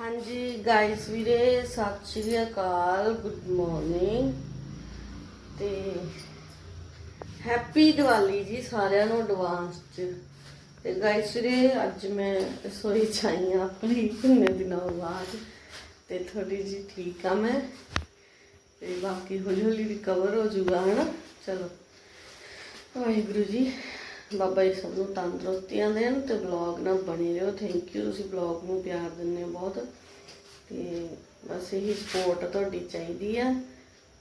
ਹਾਂਜੀ ਗਾਇਸ ਵੀਰੇ, ਸਤਿ ਸ਼੍ਰੀ ਅਕਾਲ ਗੁੱਡ ਮਾਰਨਿੰਗ ਤੇ ਹੈਪੀ ਦੀਵਾਲੀ ਜੀ ਸਾਰਿਆਂ ਨੂੰ ਐਡਵਾਂਸ ਚ। ਤੇ ਗਾਇਸ ਵੀਰੇ, ਅੱਜ ਮੈਂ ਰਸੋਈ ਚ ਆਈ ਹਾਂ ਆਪਣੀ ਕਿੰਨੇ ਦਿਨਾਂ ਬਾਅਦ। ਤੇ ਥੋੜੀ ਜੀ ਠੀਕ ਆ ਮੈਂ? ਤੇ ਬਾਕੀ ਹੌਲੀ ਹੌਲੀ ਰਿਕਵਰ ਹੋ ਜਾਊਗਾ, ਹਨਾ? ਚਲੋ, ਵਾਹਿਗੁਰੂ ਜੀ। ਬਾਬਾ ਜੀ ਸਭ ਨੂੰ ਤੰਦਰੁਸਤੀਆਂ ਦੇਣ ਤੇ ਬਲੌਗ ਨਾਲ ਬਣੇ ਰਹੋ। ਥੈਂਕ ਯੂ ਤੁਸੀਂ ਬਲੌਗ ਨੂੰ ਪਿਆਰ ਦਿੰਦੇ ਹੋ ਬਹੁਤ। ਤੇ ਬਸ ਇਹੀ ਸਪੋਰਟ ਤੁਹਾਡੀ ਚਾਹੀਦੀ ਆ।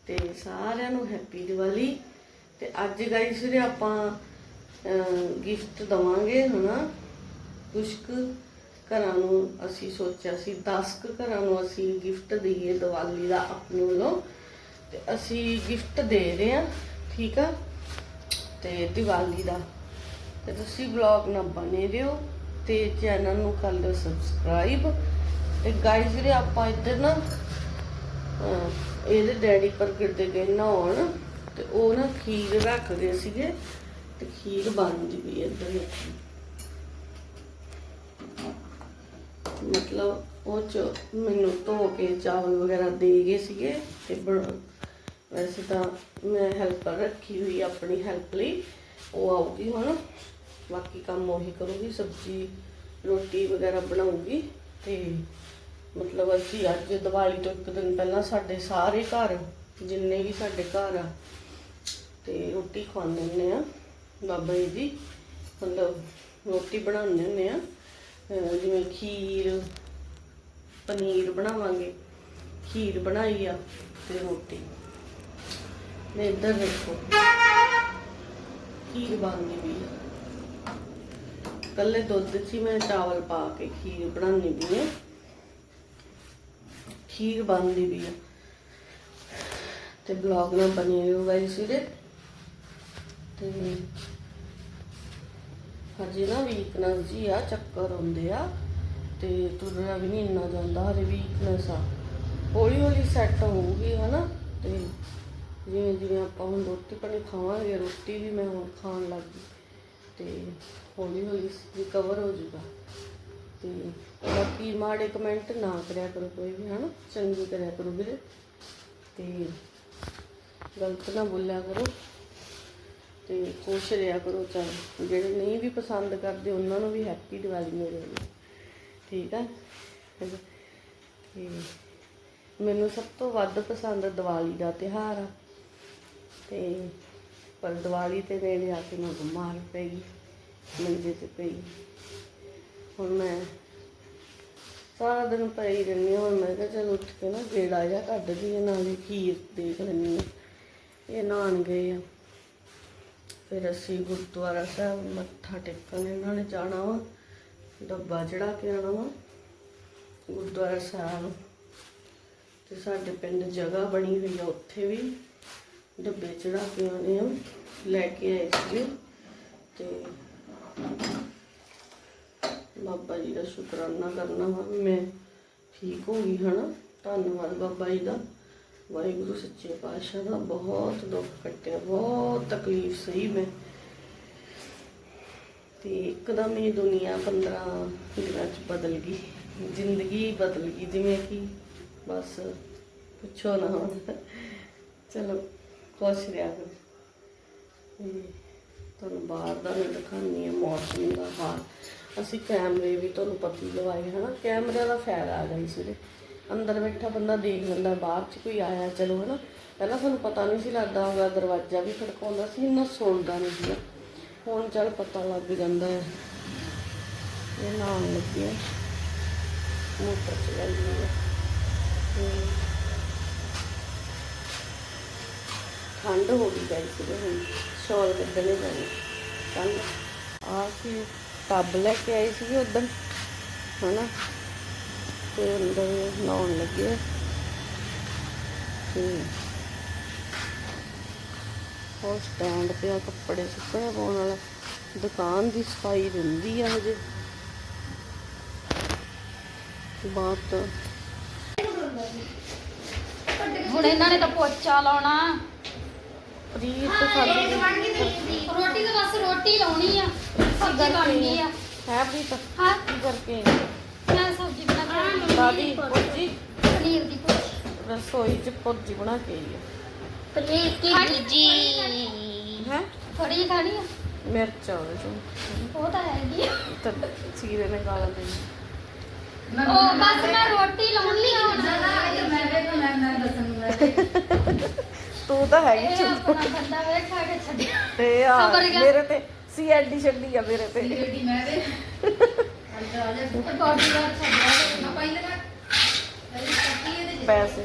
ਤੇ ਸਾਰਿਆਂ ਨੂੰ ਹੈਪੀ ਦੀਵਾਲੀ। ਤੇ ਅੱਜ ਗਾਈਸ ਵੀਰੇ ਆਪਾਂ ਗਿਫਟ ਦਵਾਂਗੇ, ਹਨਾ? ਕੁਛ ਕੁ ਘਰਾਂ ਨੂੰ ਅਸੀਂ ਸੋਚਿਆ ਸੀ 10 ਕੁ ਘਰਾਂ ਨੂੰ ਅਸੀਂ ਗਿਫਟ ਦਈਏ ਦੀਵਾਲੀ ਦਾ ਆਪਣੇ ਵੱਲੋਂ। ਤੇ ਅਸੀਂ ਗਿਫਟ ਦੇ ਰਹੇ ਆ ਠੀਕ ਆ? ਤੇ ਦੀਵਾਲੀ ਦਾ ਤੇ ਤੁਸੀਂ ਵਲੌਗ ਨਾਲ ਬਣੇ ਰਹੋ ਤੇ ਚੈਨਲ ਨੂੰ ਕਰ ਲਿਓ ਸਬਸਕ੍ਰਾਈਬ। ਤੇ ਗਾਇਜ਼ ਵੀਰੇ ਆਪਾਂ ਇੱਧਰ ਨਾ ਇਹਦੇ ਡੈਡੀ ਪ੍ਰਗਟ ਦੇ ਗਏ ਨਹਾਉਣ, ਤੇ ਉਹ ਨਾ ਖੀਰ ਰੱਖ ਗਏ ਸੀਗੇ ਤੇ ਖੀਰ ਬਣਦੀ ਵੀ ਇੱਧਰ ਦੇਖੋ। ਮਤਲਬ ਉਹ ਚ ਮੈਨੂੰ ਧੋ ਕੇ ਚਾਵਲ ਵਗੈਰਾ ਦੇ ਗਏ ਸੀਗੇ ਤੇ ਬਣ- ਵੈਸੇ ਤਾਂ ਮੈਂ ਹੈਲਪਰ ਰੱਖੀ ਹੋਈ ਆਪਣੀ ਹੈਲਪ ਲਈ, ਉਹ ਆਊਗੀ ਹੁਣ। ਬਾਕੀ ਕੰਮ ਉਹੀ ਕਰੂਗੀ, ਸਬਜ਼ੀ, ਰੋਟੀ ਵਗੈਰਾ ਬਣਾਉਗੀ ਤੇ ਮਤਲਬ ਅਸੀਂ ਅੱਜ ਦੀਵਾਲੀ ਤੋਂ ਇੱਕ ਦਿਨ ਪਹਿਲਾਂ ਸਾਡੇ ਸਾਰੇ ਘਰ, ਜਿੰਨੇ ਵੀ ਸਾਡੇ ਘਰ ਆ, ਤੇ ਰੋਟੀ ਖਵਾਉਂਦੇ ਹੁੰਦੇ ਆ, ਬਾਬਾ ਜੀ ਦੀ, ਮਤਲਬ ਰੋਟੀ ਬਣਾਉਂਦੇ ਹੁੰਦੇ ਆ ਜਿਵੇਂ ਖੀਰ, ਪਨੀਰ ਬਣਾਵਾਂਗੇ, ਖੀਰ ਬਣਾਈ ਆ ਤੇ ਰੋਟੀ। ਨੇ ਇੱਧਰ ਦੇਖੋ, ਖੀਰ ਬਣਦੀ ਵੀ ਆ। ਕੱਲੇ ਦੁੱਧ 'ਚ ਹੀ ਮੈਂ ਚਾਵਲ ਪਾ ਕੇ ਖੀਰ ਬਣਾਉਣੀ ਵੀ ਆ ਖੀਰ ਬਣਦੀ ਵੀ ਆ। ਤੇ ਬਲੌਗ ਨਾਲ ਬਣੇ ਰਹੋ ਗਾਇਸ ਵੀਰੇ ਤੇ ਹਜੇ ਨਾ ਵੀਕਨੈਸ ਜੀ ਆ, ਚੱਕਰ ਆਉਂਦੇ ਆ। ਤੇ ਤੁਰਿਆ ਵੀ ਨਹੀਂ ਇੰਨਾ ਜਾਂਦਾ, ਹਜੇ ਵੀਕਨੈਸ ਆ। ਹੌਲੀ ਹੌਲੀ ਸੈੱਟ ਹੋਊਗੀ, ਹਨਾ? ਤੇ ਜਿਵੇਂ ਜਿਵੇਂ ਆਪਾਂ ਹੁਣ ਰੋਟੀ ਪਾਣੀ ਖਾਵਾਂਗੇ, ਰੋਟੀ ਵੀ ਮੈਂ ਹੁਣ ਖਾਣ ਲੱਗ ਗਈ। ਤੇ ਹੌਲੀ ਹੌਲੀ ਰਿਕਵਰ ਹੋ ਜਾਊਗਾ। ਤੇ ਬਾਕੀ ਮਾੜੇ ਕਮੈਂਟ ਨਾ ਕਰਿਆ ਕਰੋ ਕੋਈ ਵੀ, ਹਨਾ? ਚੰਗੀ ਕਰਿਆ ਕਰੋ ਵੀਰੇ। ਤੇ ਗਲਤ ਨਾ ਬੋਲਿਆ ਕਰੋ। ਤੇ ਖੁਸ਼ ਰਿਹਾ ਕਰੋ ਚਲ। ਜਿਹੜੇ ਨਹੀਂ ਵੀ ਪਸੰਦ ਕਰਦੇ, ਉਹਨਾਂ ਨੂੰ ਵੀ ਹੈਪੀ ਦੀਵਾਲੀ ਮੇਰੇ ਵੱਲੋਂ ਠੀਕ ਆ? ਤੇ ਮੈਨੂੰ ਸਭ ਤੋਂ ਵੱਧ ਪਸੰਦ ਦੀਵਾਲੀ ਦਾ ਤਿਉਹਾਰ ਆ। ਤੇ ਪਰ ਦੀਵਾਲੀ ਤੇ ਨੇੜੇ ਆ ਕੇ ਮੈਂ ਬਿਮਾਰ ਪਈ ਗਈ ਮੰਜੇ ਤੇ ਪਈ। ਹੁਣ ਮੈਂ ਸਾਰਾ ਦਿਨ ਪਈ ਰਹਿੰਦੀ ਹਾਂ, ਹੁਣ ਮੈਂ ਕਿਹਾ ਚਲ ਉੱਠ ਕੇ ਨਾ ਗੇੜਾ ਜਿਹਾ ਕੱਢਦੀ ਦਈਏ, ਨਾਲੇ ਖੀਰ ਦੇਖ ਲੈਂਦੀ ਹਾਂ। ਇਹ ਨਹਾਉਣ ਗਏ ਆ। ਫਿਰ ਅਸੀਂ ਗੁਰਦੁਆਰਾ ਸਾਹਿਬ ਮੱਥਾ ਟੇਕਣ ਇਹਨਾਂ ਨੇ ਜਾਣਾ ਵਾ, ਡੱਬਾ ਚੜਾ ਕੇ ਆਉਣਾ ਵਾ। ਗੁਰਦੁਆਰਾ ਸਾਹਿਬ ਤੇ ਸਾਡੇ ਪਿੰਡ ਜਗ੍ਹਾ ਬਣੀ ਹੋਈ ਆ ਉੱਥੇ ਵੀ। ਡੱਬੇ ਚੜਾ ਕੇ ਆਉਣੇ ਆ, ਲੈ ਕੇ ਆਏ ਸੀਗੇ। ਤੇ ਬਾਬਾ ਜੀ ਦਾ ਸ਼ੁਕਰਾਨਾ ਕਰਨਾ ਵਾ ਮੈਂ ਠੀਕ ਹੋ ਗਈ, ਹਨਾ? ਧੰਨਵਾਦ ਬਾਬਾ ਜੀ ਦਾ। ਵਾਹਿਗੁਰੂ ਸੱਚੇ ਪਾਤਸ਼ਾਹ ਦਾ ਬਹੁਤ ਦੁੱਖ ਕੱਟਿਆ, ਬਹੁਤ ਤਕਲੀਫ ਸਹੀ ਮੈਂ। ਤੇ ਇੱਕਦਮ ਹੀ ਦੁਨੀਆ 15 ਦਿਨਾਂ ਚ ਬਦਲ ਗਈ, ਜ਼ਿੰਦਗੀ ਬਦਲ ਗਈ, ਜਿਵੇਂ ਕਿ ਬਸ ਪੁੱਛੋ ਨਾ ਚਲੋ। ਖੁਸ਼ ਰਿਹਾ ਕਰੋ ਤੁਹਾਨੂੰ ਬਾਹਰ ਦਾ ਮੈਂ ਦਿਖਾਉਂਦੀ ਹਾਂ, ਮੌਸਮ ਦਾ ਹਾਲ। ਅਸੀਂ ਕੈਮਰੇ ਵੀ ਤੁਹਾਨੂੰ ਪਤੀ ਹੀ ਲਵਾਏ, ਹਨਾ? ਕੈਮਰੇ ਦਾ ਫਾਇਦਾ ਆ ਗਿਆ ਸੀ ਅੰਦਰ ਬੈਠਾ ਬੰਦਾ ਦੇਖ ਲੈਂਦਾ, ਬਾਹਰ ਚ ਕੋਈ ਆਇਆ, ਚਲੋ, ਹਨਾ? ਪਹਿਲਾਂ ਸਾਨੂੰ ਪਤਾ ਨਹੀਂ ਸੀ ਲੱਗਦਾ ਹੋਗਾ ਦਰਵਾਜ਼ਾ ਵੀ ਖੜਕਾਉਂਦਾ ਸੀ, ਇੰਨਾ ਸੁਣਦਾ ਨਹੀਂ ਸੀ ਹੁਣ ਚੱਲ ਪਤਾ ਲੱਗ ਜਾਂਦਾ ਹੈ। ਇਹ ਨਾਮ ਲੱਗਿਆ ਮੋਟਰ ਚਲਾਈ ਹੈ। ਠੰਡ ਹੋ ਗਈ ਗਈ ਸੀ ਹੁਣ। ਸ਼ੌਲ ਕੱਢਣੇ ਜਾਣੇ। ਕੱਲ ਆ ਕੇ ਟੱਬ ਲੈ ਕੇ ਆਈ ਸੀ ਉਦੋਂ ਹਨਾ? ਤੇ ਅੰਦਰ ਨਹਾਉਣ ਲੱਗੇ। ਤੇ ਉਹ ਸਟੈਂਡ ਤੇ ਆ ਕੱਪੜੇ ਸੁੱਕਣੇ ਪਾਉਣ ਵਾਲਾ। ਦੁਕਾਨ ਦੀ ਸਫ਼ਾਈ ਰਹਿੰਦੀ ਆ ਹਜੇ। ਬਾਤ ਹੁਣ ਇਹਨਾਂ ਨੇ ਤਾਂ ਪੋਚਾ ਲਾਉਣਾ। ਪ੍ਰੀਤ ਸਾਡੀ ਰੋਟੀ ਤਾਂ ਬਸ ਰੋਟੀ ਲਾਉਣੀ ਆ ਸਬਜ਼ੀ ਬਣ ਗਈ ਆ। ਹੈ ਪ੍ਰੀਤ? ਹਾਂ। ਕੀ ਕਰਕੇ? ਮੈਂ ਸਬਜ਼ੀ ਬਣਾ ਕੇ ਕਾਦੀ ਪੁਰਜੀ ਪਨੀਰ ਦੀ ਭੁਰਜੀ। ਰਸੋਈ ਚ ਪੁਰਜੀ ਬਣਾ ਕੇ ਆਈ ਆ। ਪਨੀਰ ਕੀ ਭੁਰਜੀ? ਹੈ? ਥੋੜੀ ਖਾਣੀ ਆ? ਮਿਰਚ ਉਹਦੇ ਚ। ਉਹ ਤਾਂ ਹੈਗੀ ਆ। ਤੇ ਸੀਰੇ ਨੇ। ਗਾਲਾਂ ਦੇ ਉਹ ਬਸ ਮੈਂ ਰੋਟੀ ਲਾਉਣੀ ਆ। ਹੁਣ ਤੂੰ ਤਾਂ ਹੈਗੀ ਚੁੱਪ ਬੰਦਾ ਵੇ ਖਾ ਕੇ ਛੱਡਿਆ ਤੇ ਆ ਖਬਰ ਕਿਆ? ਮੇਰੇ ਤੇ ਸੀਐਲਡੀ ਛੱਡੀ ਆ ਮੇਰੇ ਤੇ। ਬੋਡੀ ਦਾ ਛੱਡਿਆ ਪੈਸੇ।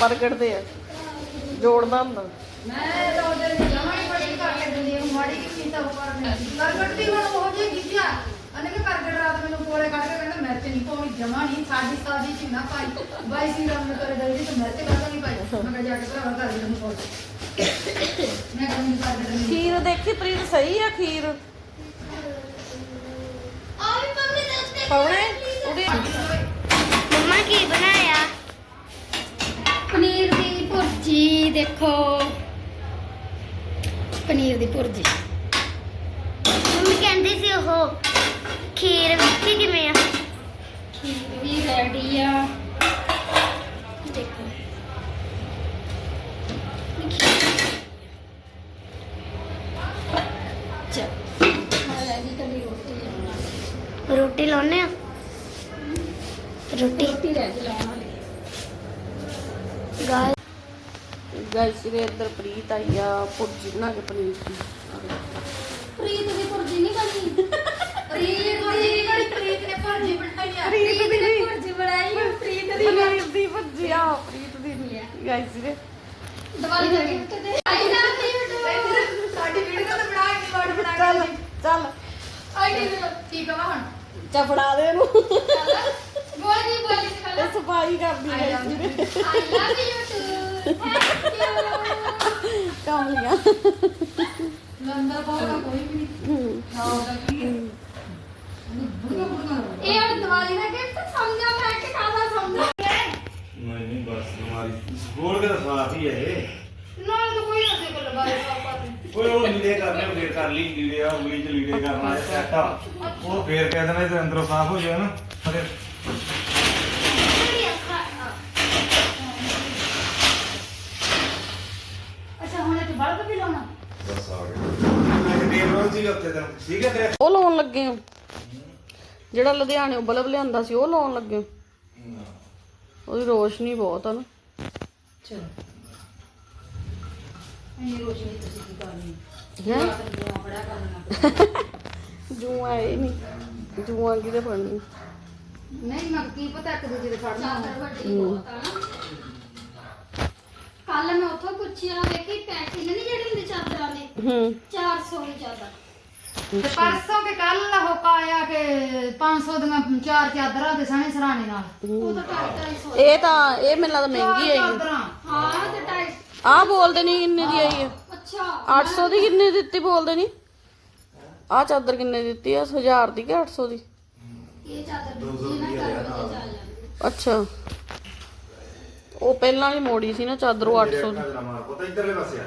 ਪ੍ਰਗਟਦੇ ਆ। ਜੋੜਦਾ ਹੁੰਦਾ। ਜਮਾ ਨਹੀਂ ਸਾਡੀ ਸਾਡੀ ਚ ਨਾ ਪਾਈ। ਬਾਈ ਸੀ ਰਾਮ ਨੇ ਕਰੇ ਦਲਦੀ ਤੇ ਮਿਰਚ ਕਰਦਾ ਨਹੀਂ ਪਾਈ। ਮੈਂ ਕਿਹਾ ਜਾ ਕੇ ਭਰਾਵਾ ਕਰ ਦੇ ਨੂੰ ਮੈਂ ਕਹਿੰਦੀ ਕਰ ਦੇ ਨਹੀਂ ਖੀਰ ਦੇਖੀ ਪ੍ਰੀਤ ਸਹੀ ਆ ਖੀਰ? ਪਵਣੇ ਉਹਦੀ ਮੰਮਾ ਕੀ ਬਣਾਇਆ? ਪਨੀਰ ਦੀ ਭੁਰਜੀ ਦੇਖੋ। ਪਨੀਰ ਦੀ ਭੁਰਜੀ। ਮੰਮੀ ਕਹਿੰਦੀ ਸੀ ਉਹ ਖੀਰ ਮਿੱਠੀ ਕਿਵੇਂ ਆ? ਖੀਰ ਵੀ ਰੈਡੀ ਆ। ਦੇਖੋ। ਲੈ ਰੋਟੀ ਲਾਉਣਾ ਆ? ਰੋਟੀ। ਰੋਟੀ ਰਹਿ ਗਈ ਲਾਉਣ ਵਾਲੀ ਗਾਇ ਗਾਇਸ ਦੇ ਇੱਧਰ ਪ੍ਰੀਤ ਆਈ ਆ ਪੁਰਜੀ ਬਣਾ ਕੇ ਪਨੀਰ ਦੀ। ਪ੍ਰੀਤ ਦੀ ਭੁਰਜੀ ਨਹੀਂ ਬਣੀ। ਪ੍ਰੀਤ ਪ੍ਰੀਤ ਦੀ ਭੁਰਜੀ ਬਣਾਈ। ਪ੍ਰੀਤ ਦੀ ਪਨੀਰ ਦੀ ਭੁਰਜੀ ਆ। ਪ੍ਰੀਤ ਦੀ ਗਾਇਸ ਦੇ। ਦੀਵਾਲੀ ਦਾ ਗਿਫਟ ਦੇ। ਆਈ ਲਵ ਯੂ ਸਾਡੀ ਵੀਡੀਓ ਤਾਂ ਬਣਾ ਕੇ ਵਰਡ ਬਣਾ ਚੱਲ ਕੇ ਚੱਲ। ਆਈ ਠੀਕ ਆ ਹੁਣ? ਚਫੜਾ ਦੇ ਇਹਨੂੰ। ਬੋਲੀ ਬੋਲੀ ਸਿਖਾ ਸਫ਼ਾਈ ਕਰਦੀ ਹੈ I love you too thank you ਕਾਮਲੀਆਂ ਲੰਦਰ ਕੋਲ ਕੋਈ ਵੀ ਨਹੀਂ। ਨਾ ਉਹਦਾ बोल के तो साफ ही है ये। ਨਾਲ ਤਾਂ ਕੋਈ ਨਾ ਦੇ ਕੋਲ ਬਾਰੇ ਪਾਪਾ ਨੇ कोई वो लीडे करने फिर कर ली लीडे आ उंगली च लीडे करना है सेटा वो फिर कह देना इधर अंदरों साफ हो जाए ना अरे ਅੱਛਾ ਹੁਣ ਇਹ ਬਲਬ ਵੀ ਲਾਉਣਾ बस आ गए मैं टेप रोल सी उत्ते दिन ठीक है तेरे ਉਹ ਲਾਉਣ ਲੱਗੇ ਆ ਜਿਹੜਾ ਲੁਧਿਆਣੇ ਬਲਬ ਲਿਆਂਦਾ ਸੀ ਉਹ ਲਾਉਣ ਲੱਗੇ। ਉਹਦੀ ਰੋਸ਼ਨੀ ਬਹੁਤ ਆ ਨਾ। ਚਲੋ। ਇਹ ਰੋਸ਼ਨੀ ਤੁਸੀਂ ਕੀ ਕਰਨੀ? ਜੂਆਂ ਇਹ ਨਹੀਂ। ਜੂਆਂ ਕਿਹਦੇ ਫੜਨੀ? ਨਹੀਂ ਮੈਂ ਕੀ ਪਤਾ ਇੱਕ ਦੂਜੇ ਦੇ ਫੜਨਾ ਕੱਲ ਮੈਂ ਉੱਥੋਂ ਪੁੱਛਿਆ ਵੇਖੀ ਪੈਕਿੰਗ ਨਹੀਂ ਜਿਹੜੀ ਹੁੰਦੀ ਚਾਦਰਾਂ ਦੀ? ਹੂੰ। 400 ਦੀ ਚਾਦਰ। ਤੇ ਪਰਸੋਂ ਕਿ ਕੱਲ ਹੋਕਾ ਆਇਆ ਕਿ 500 ਦੀਆਂ ਚਾਰ ਚਾਦਰਾਂ ਤੇ ਸਣੇ ਸਰਾਣੇ ਨਾਲ? ਇਹ ਤਾਂ ਇਹ ਮੈਨੂੰ ਲੱਗਦਾ ਮਹਿੰਗੀ ਹੈ ਹਾਂ ਤੇ 250 ਆਹ ਬੋਲਦੇ ਨਹੀਂ ਕਿੰਨੇ ਦੀ ਆਈ ਹੈ ਅੱਛਾ 800 ਦੀ ਕਿੰਨੇ ਦਿੱਤੀ ਬੋਲਦੇ ਨਹੀਂ ਆਹ ਚਾਦਰ ਕਿੰਨੇ ਦਿੱਤੀ ਆ? 1000 ਦੀ ਕਿ 800 ਦੀ? ਇਹ ਚਾਦਰ ਦੂਜੀ ਨਾ ਕਰ ਕੇ ਚੱਲ ਅੱਛਾ। ਉਹ ਪਹਿਲਾਂ ਵਾਲੀ ਮੋੜੀ ਸੀ ਨਾ ਚਾਦਰ ਉਹ 800 ਦੀ। ਪਤਾ ਇੱਧਰਲੇ ਪਾਸੇ ਆ।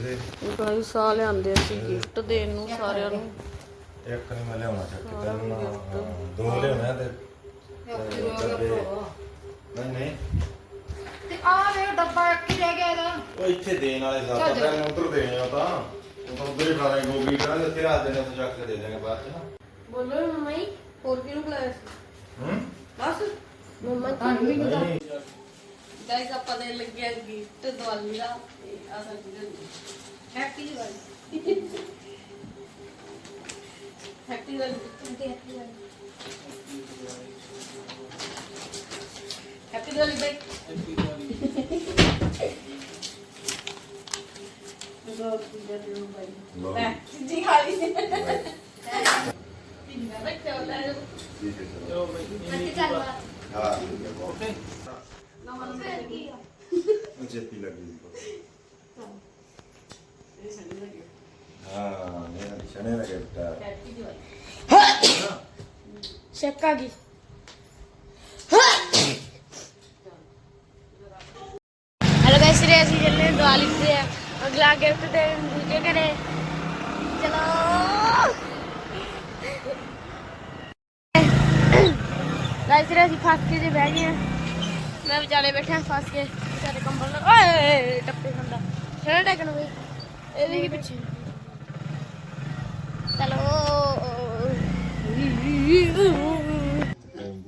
ਇਹਦੇ। ਗਾਇਸ ਆ ਲਿਆਂਦੇ ਅਸੀਂ ਗਿਫਟ ਦੇਣ ਨੂੰ ਸਾਰਿਆਂ ਨੂੰ। ਇੱਕ ਨਹੀਂ ਮੈਂ ਲਿਆਉਣਾ ਚੱਕ ਕੇ ਤੈਨੂੰ ਦੋ ਲਿਆਉਣਾ ਤੇ ਤੇ ਡੱਬੇ ਨਹੀਂ ਨਹੀਂ। ਤੇ ਆ ਵੇ ਡੱਬਾ ਇੱਕ ਹੀ ਰਹਿ ਗਿਆ ਇਹਦਾ। ਉਹ ਇੱਥੇ ਦੇਣ ਵਾਲੇ ਸਾਥ ਆ ਮੈਂ ਉਧਰ ਦੇਣੇ ਆ ਤਾਂ। ਉਹ ਤਾਂ ਉਧਰ ਹੀ ਫੜਾਏ ਗੋਗੀ ਕਰਾਂਗੇ ਉੱਥੇ ਰਾਤ ਦੇ ਨੂੰ ਚੱਕ ਕੇ ਦੇ ਦੇਣਗੇ ਬਾਅਦ ਚ ਨਾ। ਬੋਲੋ ਮੰਮਾ ਜੀ ਹੋਰ ਕਿਹਨੂੰ ਬੁਲਾਇਆ ਸੀ? ਹੂੰ? ਬਸ ਮੰਮਾ ਤੁਹਾਨੂੰ ਵੀ ਨਹੀਂ ਨਹੀਂ। ਗਾਇਸ ਆਪਾਂ ਦੇ ਲੱਗਿਆ ਗਿਫਟ ਦਿਵਾਲੀ ਦਾ। ਆ ਸਾਡੀ happy Diwali happy Diwali happy Diwali ਬਾਈ ਲੈ ਜੀ ਖਾ ਲਈ ਪਿੰਨਾ ਰੱਖਿਆ ਲੈ ਜਾਓ ਹਾਂ ਚੇਤੀ ਲੱਗੀ ਹਾਂ ਮੇਰਾ ਸ਼ਨੇ ਦਾ ਗਿਫਟ ਆ ਹੈਪੀ ਹੈਲੋ ਗਾਇਸ ਰੇ ਅਸੀਂ ਚੱਲੇ ਹਾਂ ਦੀਵਾਲੀ ਤੇ ਅਗਲਾ ਗਿਫਟ ਤੇ ਦੂਜੇ ਘਰੇ ਚਲੋ ਗਾਇਸ ਰੇ ਅਸੀਂ ਫਸ ਕੇ ਜੇ ਬਹਿ ਗਏ ਆ ਮੈਂ ਵਿਚਾਲੇ ਬੈਠਾ ਫਸ ਕੇ ਵਿਚਾਰੇ ਕੰਬਲ ਨਾਲ ਓਏ ਟੱਪੇ ਖੰਦਾ ਛੜਾ ਟੈਕਨ ਬਈ ਇਹ ਵੀ ਪਿੱਛੇ? ਚਲੋ।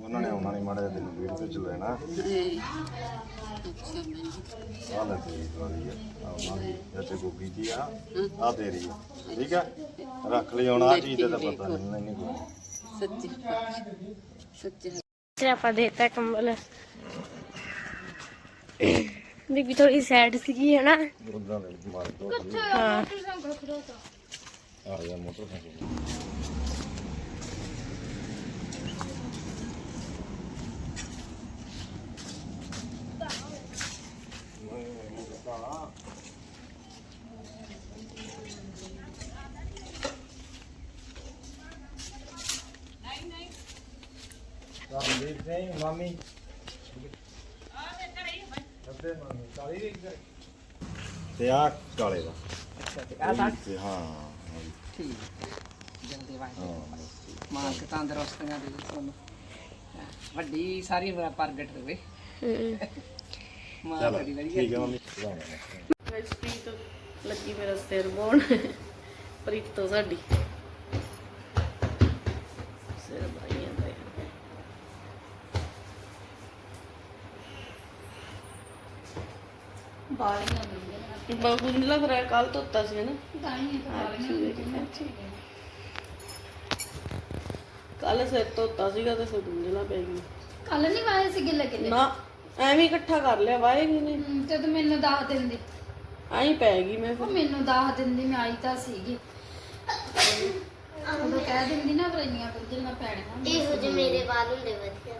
ਉਹਨਾਂ ਨੇ ਆਉਣਾ ਨਹੀਂ ਮਾੜਾ ਜਿਹਾ ਤੈਨੂੰ ਵੀਰ ਤੇ ਚ ਲੈਣਾ। ਆ ਲੈ ਤੇਰੀ ਵਾਲੀ ਆ ਉਹਨਾਂ ਦੀ ਚਾਚੇ ਦੀ ਆ ਆ ਤੇਰੀ ਆ ਠੀਕ ਆ? ਰੱਖ ਲਈ ਹੁਣ ਆ ਚੀਜ਼ ਦਾ ਤਾਂ ਪਤਾ ਨਹੀਂ ਨਹੀਂ ਕੋਈ। ਫਿਰ ਆਪਾਂ ਦੇਤਾ ਕੰਬਲ। ਬੀਬੀ ਥੋੜੀ ਸੈਡ ਸੀਗੀ, ਹੈ ਨਾ? ਉਦਾਂ ਦੇ ਮਾਰ ਦੋ ਹਾਂ। ਆ ਗਿਆ ਮੋਟਰਸਾਈਕਲ। ਰਾਮਦੀਪ ਸਿੰਘ, ਮਾਮੀ। ਅੱਧੇ ਮਾਮੀ ਕਾਲੀ ਦੀ ਤੇ ਆ ਕਾਲੇ ਦਾ। ਤੇ ਹਾਂ ਠੀਕ ਜਲਦੀ ਵਾਹ ਹਾਂ। ਮਾਂ ਕੇ ਤੰਦਰੁਸਤੀਆਂ ਦੇ ਤੁਹਾਨੂੰ। ਵੱਡੀ ਸਾਰੀ ਉਮਰ ਪ੍ਰਗਟ ਹੋਵੇ। ਮਾਂ ਬੜੀ ਵਧੀਆ ਠੀਕ ਹੈ ਮੰਮੀ ਗਾਇਸ ਪ੍ਰੀਤ ਲੱਗੀ ਮੇਰਾ ਸਿਰ ਬੋਣ ਪ੍ਰੀਤ ਤੋਂ ਸਾਡੀ। ਸਿਰ ਬਾਈ ਜਾਂਦਾ ਹੈ ਬਾਲੀਆਂ ਮਿਲਦੀਆਂ ਬਗੁੰਦਲਾ ਫਿਰ ਕੱਲ ਧੋਤਾ ਸੀ ਨਾ ਗਾਲੀਆਂ ਬਾਲੀਆਂ ਕੱਲ ਸਿਰ ਧੋਤਾ ਸੀਗਾ ਤੇ ਫਿਰ ਗੁੰਝਲਾ ਪੈ ਗਈ ਕੱਲ ਨਹੀਂ ਵਾਏ ਸੀ ਗਿੱਲੇ ਗਿੱਲੇ ਨਾ ਐਵੇਂ ਹੀ ਇਕੱਠਾ ਕਰ ਲਿਆ ਵਾਏ ਨਹੀਂ ਨੇ ਹਮ, ਤੇ ਤੂੰ ਮੈਨੂੰ ਦੱਸ ਦਿੰਦੀ ਐਂ ਪੈ ਗਈ ਮੈਂ ਉਹ ਫਿਰ ਮੈਨੂੰ ਦੱਸ ਦਿੰਦੀ ਮੈਂ ਆਈ ਤਾਂ ਸੀਗੀ ਉਦੋਂ ਕਹਿ ਦਿੰਦੀ ਨਾ ਫਿਰ ਇੰਨੀਆਂ ਗੁੱਜਲਾਂ ਪੈਣੀਆਂ ਇਹੋ ਜਿਹੇ ਮੇਰੇ ਵਾਲ ਹੁੰਦੇ ਵਧੀਆ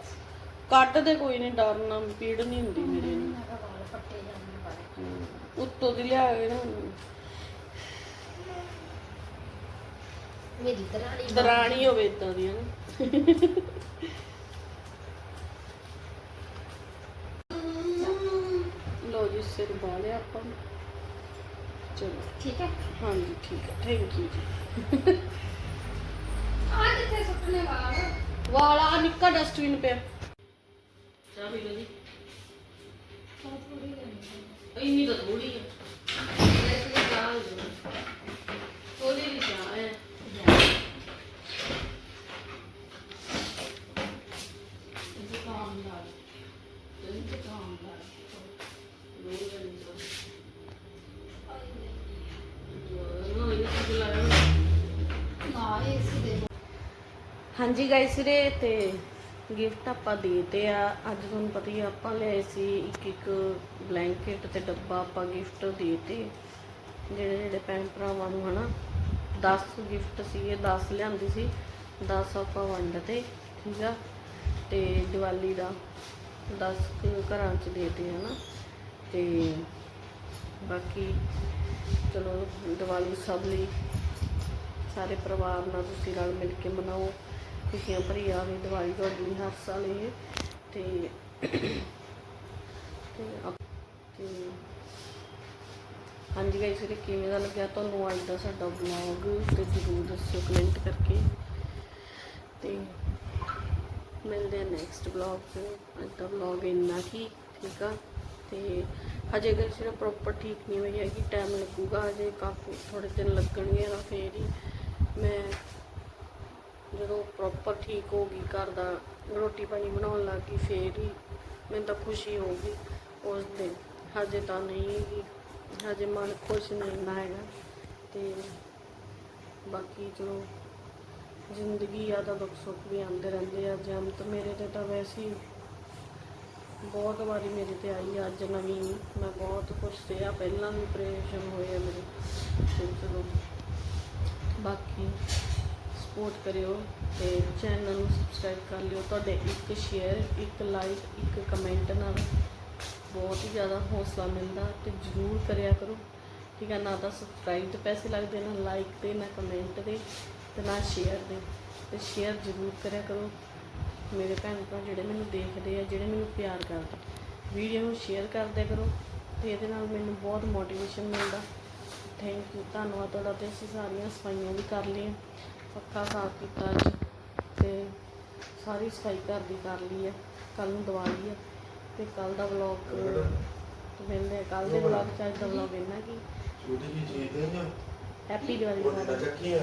ਕੱਟ ਦੇ ਕੋਈ ਨਹੀਂ ਡਰਨਾ ਪੀੜ ਨਹੀਂ ਹੁੰਦੀ ਮੇਰੇ ਨੂੰ। ਮੈਂ ਕਿਹਾ ਵਾਲ ਪੱਟੇ ਜਾਂਦੇ। ਬਾਰੇ ਉੱਤੋਂ ਦੀ ਲਿਆ ਕੇ ਨਾ ਮੇਰੀ ਦਰਾਣੀ। ਦਰਾਣੀ ਹੋਵੇ ਇਦਾਂ ਦੀ ਨਾ ਲੋ ਜੀ ਸਿਰ ਬਾਲਿਆ ਆਪਾਂ ਨੇ। ਚਲੋ। ਠੀਕ ਹੈ? ਹਾਂਜੀ ਠੀਕ ਹੈ। ਥੈਂਕ ਯੂ ਜੀ। ਆ ਕਿੱਥੇ ਸੁੱਟਨੇ ਵਾਲ? ਵਾਲਾ ਨਿੱਕਾ ਡਸਟਬਿਨ ਪਿਆ। ਚਾਹ ਪੀ ਲਓ ਜੀ। ਇੰਨੀ ਤਾਂ ਥੋੜੀ ਹੈ ਵੈਸੇ ਤਾਂ ਹੋ ਜਾਣੀ। ਥੋੜੀ ਜਿਹੀ ਚਾਹ ਹੈ ਇਹ ਕੰਮ ਨਾਲ ਇਹ ਕੰਮ ਨਾਲ ਰੋਜ਼ ਨਹੀਂ ਸੋ ਉਹ ਇਹ ਕੁਝ ਲਾਇਆ ਨਾ ਇਹ ਸੀ ਦੇ ਹਾਂਜੀ ਗਾਇਸ ਰੇ ਤੇ ਗਿਫਟ ਆਪਾਂ ਦੇਤੇ ਆ। ਅੱਜ ਤੁਹਾਨੂੰ ਪਤਾ ਹੀ ਆ, ਆਪਾਂ ਲਿਆਏ ਸੀ ਇੱਕ ਇੱਕ ਬਲੈਂਕਟ ਤੇ ਡੱਬਾ ਆਪਾਂ ਗਿਫਟ ਦੇਤੇ। ਜਿਹੜੇ ਜਿਹੜੇ ਭੈਣ ਭਰਾਵਾਂ ਨੂੰ ਹਨਾ 10 ਗਿਫਟ ਸੀਗੇ 10 ਲਿਆਂਦੀ ਸੀ। 10 ਆਪਾਂ ਵੰਡਤੇ ਠੀਕ ਆ? ਤੇ ਦੀਵਾਲੀ ਦਾ 10 ਘਰਾਂ ਚ ਦੇਤੇ ਹਨਾ ਤੇ ਬਾਕੀ ਚਲੋ ਦੀਵਾਲੀ ਸਭ ਲਈ ਸਾਰੇ ਪਰਿਵਾਰ ਨਾਲ ਤੁਸੀਂ ਰਲ ਮਿਲ ਕੇ ਮਨਾਓ। ਖੁਸ਼ੀਆਂ ਭਰੀ ਆਵੇ ਦੀਵਾਲੀ ਤੁਹਾਡੀ ਹਰ ਸਾਲ ਇਹ। ਤੇ ਤੇ ਤੇ ਹਾਂਜੀ ਗਾਇਸ ਇਹ ਕਿਵੇਂ ਦਾ ਲੱਗਿਆ ਤੁਹਾਨੂੰ ਅੱਜ ਦਾ ਸਾਡਾ ਵਲੌਗ ਤੇ ਜ਼ਰੂਰ ਦੱਸਿਓ ਕਮੈਂਟ ਕਰਕੇ। ਤੇ ਮਿਲਦੇ ਆ ਨੈਕਸਟ ਵਲੌਗ 'ਚ ਅੱਜ ਦਾ ਵਲੌਗ ਇੰਨਾ ਹੀ, ਠੀਕ ਆ? ਤੇ ਹਜੇ ਗੱਲ ਸਿਰਫ ਪ੍ਰੋਪਰ ਠੀਕ ਨਹੀਂ ਹੋਈ ਹੈਗੀ। ਟਾਈਮ ਲੱਗੂਗਾ ਹਜੇ, ਕਾਫੀ ਥੋੜੇ ਦਿਨ ਲੱਗਣਗੇ ਨਾ ਫੇਰ ਹੀ ਮੈਂ ਜਦੋਂ ਪ੍ਰੋਪਰ ਠੀਕ ਹੋ ਗਈ ਘਰ ਦਾ ਰੋਟੀ ਪਾਣੀ ਬਣਾਉਣ ਲੱਗ ਗਈ ਫੇਰ ਹੀ ਮੈਨੂੰ ਤਾਂ ਖੁਸ਼ੀ ਹੋ ਗਈ ਉਸ ਦਿਨ। ਹਜੇ ਤਾਂ ਨਹੀਂ ਹੈਗੀ ਹਜੇ ਮਨ ਖੁਸ਼ ਨਹੀਂ ਨਾ ਹੈਗਾ। ਤੇ ਬਾਕੀ ਚਲੋ ਜ਼ਿੰਦਗੀ ਆ ਤਾਂ ਦੁੱਖ ਸੁੱਖ ਵੀ ਆਉਂਦੇ ਰਹਿੰਦੇ ਆ। ਜਮ ਤਾਂ ਮੇਰੇ ਤੇ ਤਾਂ ਵੈਸੇ ਹੀ ਬਹੁਤ ਵਾਰੀ ਮੇਰੇ ਤੇ ਆਈ ਆ, ਅੱਜ ਨਵੀਂ। ਮੈਂ ਬਹੁਤ ਕੁਛ ਰਿਹਾ ਪਹਿਲਾਂ ਵੀ ਆਪਰੇਸ਼ਨ ਹੋਏ ਆ ਮੇਰੇ। ਤੇ ਚਲੋ ਬਾਕੀ ਸਪੋਰਟ ਕਰਿਓ ਤੇ ਚੈਨਲ ਨੂੰ ਸਬਸਕ੍ਰਾਈਬ ਕਰ ਲਿਓ। ਤੁਹਾਡੇ ਇੱਕ ਸ਼ੇਅਰ ਇੱਕ ਲਾਈਕ ਇੱਕ ਕਮੈਂਟ ਨਾਲ ਬਹੁਤ ਹੀ ਜ਼ਿਆਦਾ ਹੌਸਲਾ ਮਿਲਦਾ ਤੇ ਜਰੂਰ ਕਰਿਆ ਕਰੋ। ਠੀਕ ਹੈ, ਨਾ ਤਾਂ ਸਬਸਕ੍ਰਾਈਬ ਤੇ ਪੈਸੇ ਲੱਗਦੇ, ਨਾ ਲਾਈਕ ਤੇ, ਨਾ ਕਮੈਂਟ ਦੇ ਤੇ ਨਾ ਸ਼ੇਅਰ ਦੇ ਤੇ ਸ਼ੇਅਰ ਜਰੂਰ ਕਰਿਆ ਕਰੋ। ਮੇਰੇ ਭੈਣ ਭਰਾ ਜਿਹੜੇ ਮੈਨੂੰ ਦੇਖਦੇ ਆ, ਜਿਹੜੇ ਮੈਨੂੰ ਪਿਆਰ ਕਰਦੇ ਵੀਡੀਓ ਨੂੰ ਸ਼ੇਅਰ ਕਰਦੇ ਕਰੋ ਤੇ ਇਹਦੇ ਨਾਲ ਮੈਨੂੰ ਬਹੁਤ ਮੋਟੀਵੇਸ਼ਨ ਮਿਲਦਾ। ਥੈਂਕ ਯੂ ਧੰਨਵਾਦ ਤੁਹਾਡਾ ਤੇ ਅਸੀਂ ਸਾਰੀਆਂ ਸਫਾਈਆਂ ਵੀ ਕਰ ਲਈਆਂ। ਪੱਕਾ ਸਾਫ਼ ਕੀਤਾ ਅੱਜ ਤੇ ਸਾਰੀ ਸਫ਼ਾਈ ਘਰ ਦੀ ਕਰ ਲਈ ਹੈ ਕੱਲ ਨੂੰ ਦੀਵਾਲੀ ਹੈ ਤੇ ਕੱਲ ਦਾ ਵਲੌਗ ਮਿਲਦੇ ਕੱਲ ਦੇ ਵਲੌਗ ਚ ਅੱਜ ਦਾ ਵਲੌਗ ਇੰਨਾ ਕੀ। ਛੋਟੀ ਜਿਹੀ ਚੀਜ਼ ਦੇ ਨਾ ਹੈਪੀ ਦੀਵਾਲੀ ਸਾਰਿਆਂ ਨੂੰ। ਚੱਕੀਆਂ।